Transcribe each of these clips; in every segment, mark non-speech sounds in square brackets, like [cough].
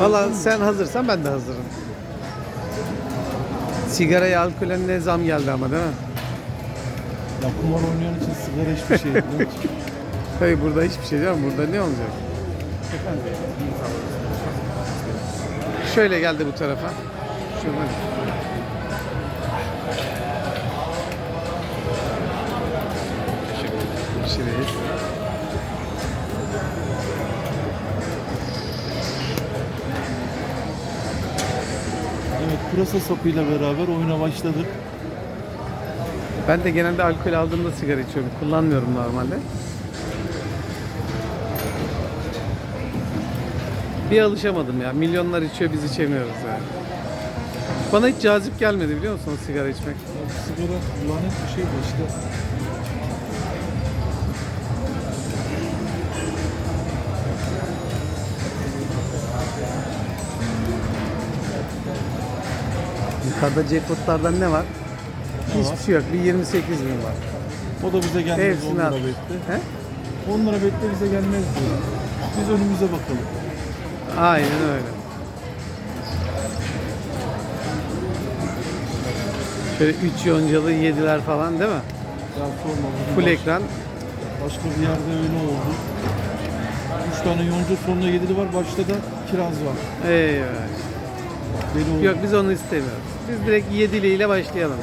Valla sen hazırsan ben de hazırım. Sigaraya alkole ne zam geldi ama değil mi? Ya kumar oynayan için sigara hiçbir şey değil. Hayır [laughs] burada hiçbir şey yok. Burada ne olacak? Şöyle geldi bu tarafa. Şuradan. Bir şey değil. Pırasa sapıyla beraber oyuna başladık. Ben de genelde alkol aldığımda sigara içiyorum. Kullanmıyorum normalde. Bir alışamadım ya. Milyonlar içiyor biz içemiyoruz yani. Bana hiç cazip gelmedi biliyor musun o sigara içmek? Sigara lanet bir şey işte. Yukarıda jackpotlardan ne var? Hiçbir var? şey yok. Bir 28 bin var. O da bize gelmez 10 Hepsini lira al. bekle. He? 10 lira bekle bize gelmez diyor. Biz önümüze bakalım. Aynen öyle. Şöyle 3 yoncalı yediler falan değil mi? Ya sorma. bugün Full baş- ekran. Başka bir yerde öyle oldu. 3 tane yonca sonuna yedili var. Başta da kiraz var. Eyvah. Oldu. Yok biz onu istemiyoruz. Biz direkt yediliyle başlayalım.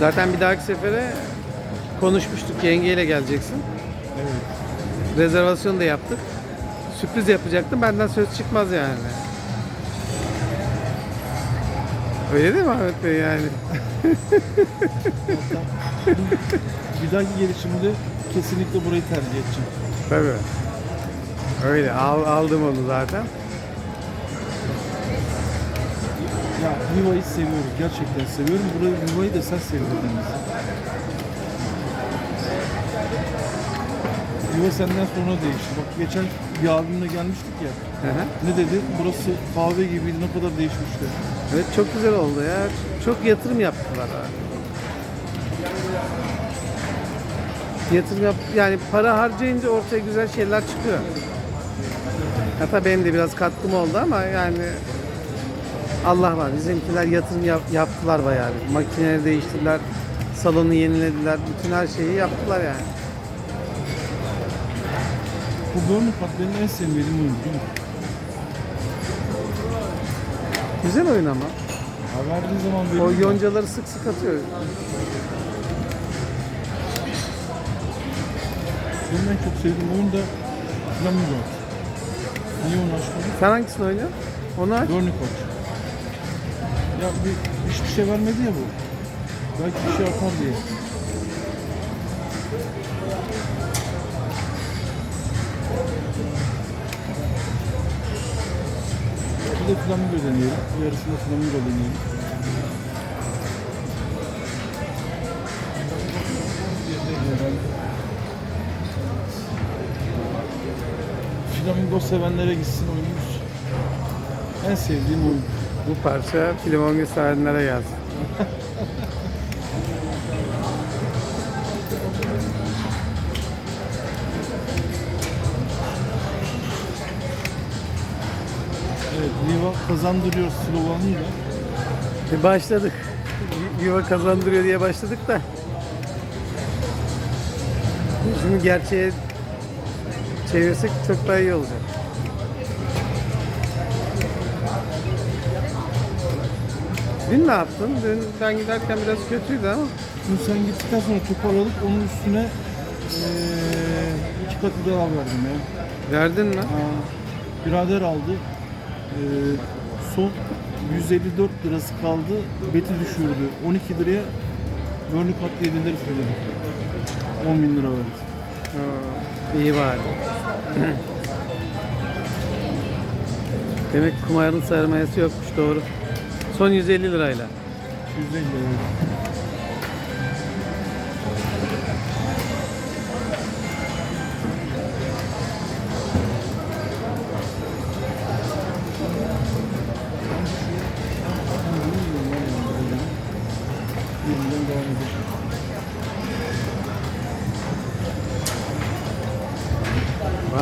Zaten bir dahaki sefere konuşmuştuk. Yengeyle geleceksin. Evet. Rezervasyon da yaptık. Sürpriz yapacaktım. Benden söz çıkmaz yani. Öyle değil mi Ahmet Bey yani? [laughs] Bir dahaki gelişimde kesinlikle burayı tercih edeceğim. Tabii. Öyle al, aldım onu zaten. Ya Viva'yı seviyoruz. Gerçekten seviyorum. Burayı Viva'yı da sen bizi. Viva senden sonra değişti. Bak geçen bir abimle gelmiştik ya. Hı hı. Ne dedi? Burası kahve gibiydi. Ne kadar değişmişti. Evet çok güzel oldu ya. Çok yatırım yaptılar abi. Yatırım yap yani para harcayınca ortaya güzel şeyler çıkıyor. Hatta benim de biraz katkım oldu ama yani Allah var. Bizimkiler yatırım yap- yaptılar bayağı. Makineleri değiştirdiler. Salonu yenilediler. Bütün her şeyi yaptılar yani. Bu Part benim en sevmediğim oyun biliyor musun? Güzel oyun ama. Ha, verdiği zaman O yoncaları sık sık atıyor. Benim en çok sevdiğim oyun da Flamingo. Niye onu açmadın? Sen hangisini oynuyorsun? Onu aç. Part. Ya bir, hiçbir şey vermedi ya bu. Belki bir şey atar diye. Bir de flamingo deneyelim. Yarısında flamingo deneyelim. Flamingo sevenlere gitsin oyunumuz. En sevdiğim oyun. Bu parça Filimongu sahilinlere gelsin. Evet, Viva kazandırıyor sloganıyla. E başladık. Yuva kazandırıyor diye başladık da. Şimdi gerçeğe çevirsek çok daha iyi olacak. Dün ne yaptın? Dün ben giderken biraz kötüydü ama. Dün sen gittikten sonra toparladık. Onun üstüne eee iki katı daha verdim ya. Verdin mi? Aa, birader aldı. Eee son 154 lirası kaldı. Beti düşürdü. 12 liraya Burnley kat 7 lira söyledi. 10 bin lira verdi. Oo, iyi bari. Demek kumarın sermayesi yokmuş doğru. Son 150 lirayla. 150 lira.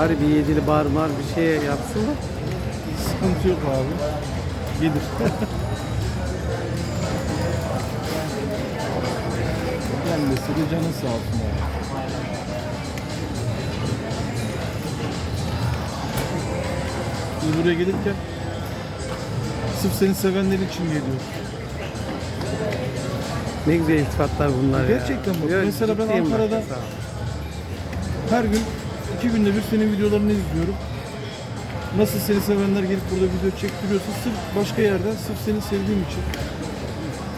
Bari bir yedili bar mar bir şey yapsın da. Sıkıntı yok abi. Gelir. Gelmese de canın sağ olsun abi. Biz buraya gelirken sırf seni sevenler için geliyoruz. Ne güzel iltifatlar bunlar ya. Gerçekten bak, Yok, mesela ben ciddiyim bak, Ankara'da- sağ ol. Her gün iki günde bir senin videolarını izliyorum. Nasıl seni sevenler gelip burada video çektiriyorsa sırf başka yerden sırf seni sevdiğim için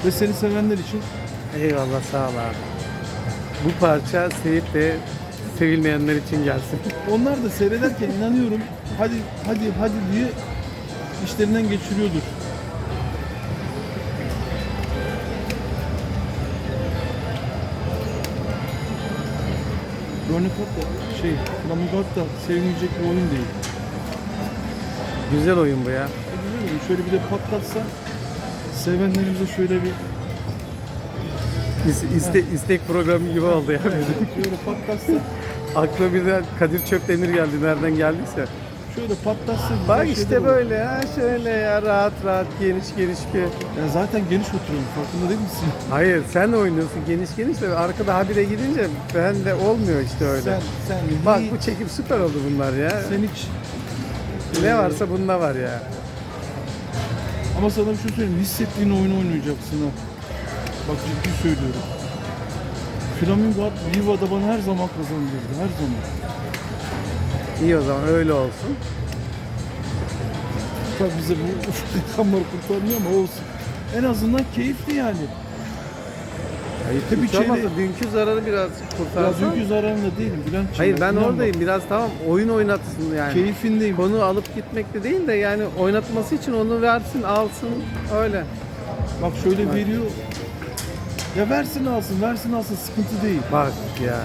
ve seni sevenler için Eyvallah sağ ol abi. Bu parça sevip de sevilmeyenler için gelsin. [laughs] onlar da seyrederken inanıyorum hadi hadi hadi diye işlerinden geçiriyordur. Örnek da şey, Flamingo da sevilmeyecek bir oyun değil. Güzel oyun bu ya. E, güzel oyun. Şöyle bir de patlatsa sevenlerimize şöyle bir İs- iste, istek programı gibi oldu ya. şöyle patlatsa Aklıma birden Kadir Çöpdemir geldi nereden geldiyse. Şöyle patlatsa güzel Bak şeyler işte böyle ya şöyle ya rahat rahat geniş geniş bir. Ya zaten geniş oturuyorum farkında değil misin? [laughs] Hayır sen de oynuyorsun geniş geniş de arkada habire gidince ben de olmuyor işte öyle. Sen sen Bak hiç- bu çekim süper oldu bunlar ya. sen hiç Ne varsa bunda var ya. Ama sana bir şey söyleyeyim. Hissettiğin oyunu oynayacaksın ha. Bak ciddi söylüyorum. Flamingo at Viva'da bana her zaman kazandırdı. Her zaman. İyi o zaman öyle olsun. Tabii bize bu [laughs] rakamlar kurtarmıyor ama olsun. En azından keyifli yani. Tabii Hiç olmazsa şeyde- dünkü zararı biraz Ya kurtarsan. dünkü zararında değilim Bülent'ciğim. Hayır ben İnan oradayım. Biraz tamam oyun oynatsın yani. Keyfindeyim. Konu alıp gitmek de değil de yani oynatması için onu versin, alsın öyle. Bak şöyle veriyor. Ya versin alsın, versin alsın sıkıntı değil. Bak ya.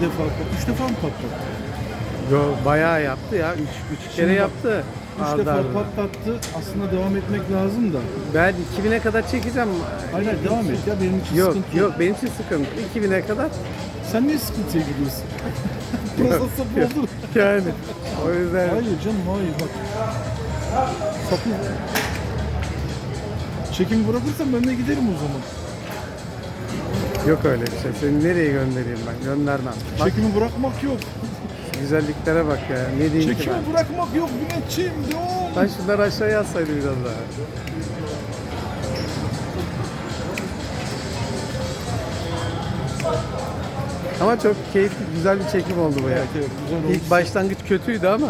İki defa. Üç defa mı patlattı? Yo, bayağı yaptı ya. Üç, üç kere bak, yaptı. Üç Arda defa arda. patlattı. Aslında devam etmek lazım da. Ben 2000'e kadar çekeceğim. Hayır hayır devam et ya benim için Yok sıkıntı yok benim için sıkıntı. 2000'e kadar Sen niye sıkıntıya gidiyorsun? Burası [laughs] olur. yani. O yüzden Hayır canım hayır bak. Sapı. Çekim bırakırsan ben de giderim o zaman. Yok öyle bir şey. Seni nereye göndereyim ben? Göndermem. Bak Çekimi bırakmak yok. güzelliklere bak ya. Ne diyeyim ki Çekimi ben? bırakmak yok Bülent'ciğim. Devam. Ben şunları aşağıya atsaydı biraz daha. Ama çok keyifli, güzel bir çekim oldu bu ya. Evet evet güzel oldu. İlk başlangıç kötüydü ama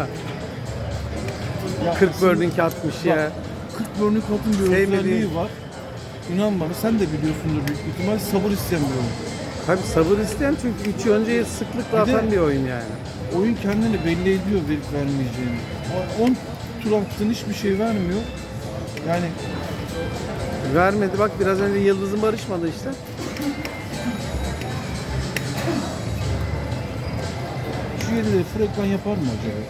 Ya 40 aslında atmış ya. 40 burnink atın bir Sevmediğim- özelliği var. İnan bana sen de biliyorsundur büyük ihtimal sabır isteyen bir oyun. Tabii sabır isteyen çünkü 3 önceye sıklıkla Bir de- atan bir oyun yani. Oyun kendini belli ediyor verip vermeyeceğini. 10 tur attın hiçbir şey vermiyor. Yani Vermedi bak biraz önce Yıldız'ın barışmadı işte. şu full ekran yapar mı acaba?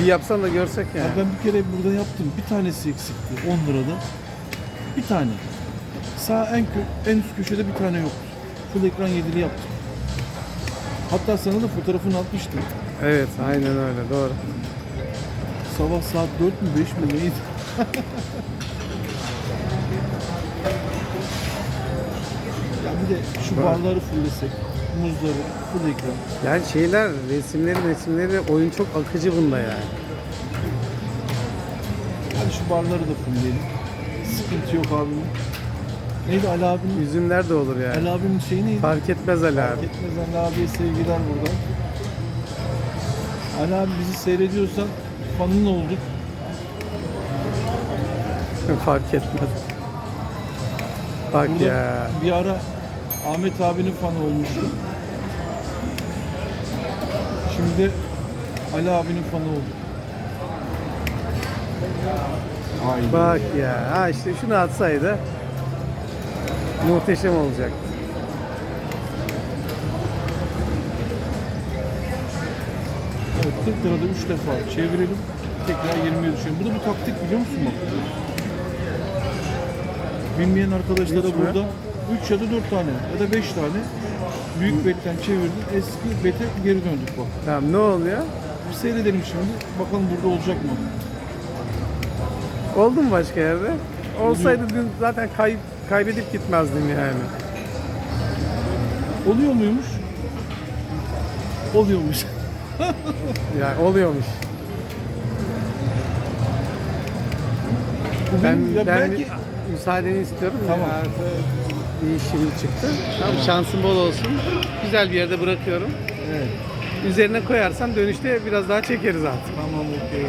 Bir yapsan da görsek Ya yani. ben bir kere burada yaptım. Bir tanesi eksikti 10 lirada. Bir tane. Sağ en en üst köşede bir tane yoktu. Full ekran yedili yaptım. Hatta sana da fotoğrafını atmıştım. Evet aynen öyle doğru. Sabah saat 4 mü 5 mi neydi? [laughs] ya bir de şu barları fullesek, muzları, full ekran. Yani şeyler resimleri resimleri oyun çok akıcı bunda yani. Hadi şu barları da fullleyelim. Sıkıntı yok abim. Neydi Ali abinin? Üzümler de olur yani. Ali abinin şeyi neydi? Fark etmez Ali Fark abi. etmez Ali abiye sevgiler buradan. Ali abi bizi seyrediyorsan fanın olduk. [laughs] Fark etmez. Bak Burada ya. bir ara Ahmet abinin fanı olmuştu. Şimdi Ali abinin fanı olduk. Aynen. Bak ya. Ha işte şunu atsaydı muhteşem olacak. Evet, 40 lirada 3 defa çevirelim. Tekrar 20'ye düşelim. Bu da bir taktik biliyor musun bak? Bilmeyen arkadaşlara burada 3 ya da 4 tane ya da 5 tane büyük betten çevirdik. Eski bete geri döndük bak. Tamam ne oluyor? Bir seyredelim şimdi. Bakalım burada olacak mı? Oldu mu başka yerde? Olsaydı dün zaten kayıp, kaybedip gitmezdim yani. Oluyor muymuş? Oluyormuş. [laughs] Yani oluyormuş. Bu Ben, ya ben belki müsaadeni istiyorum. Tamam. Bir işim çıktı. Tamam, şansın bol olsun. Güzel bir yerde bırakıyorum. evet. Üzerine koyarsan dönüşte biraz daha çekeriz artık. Tamam okey.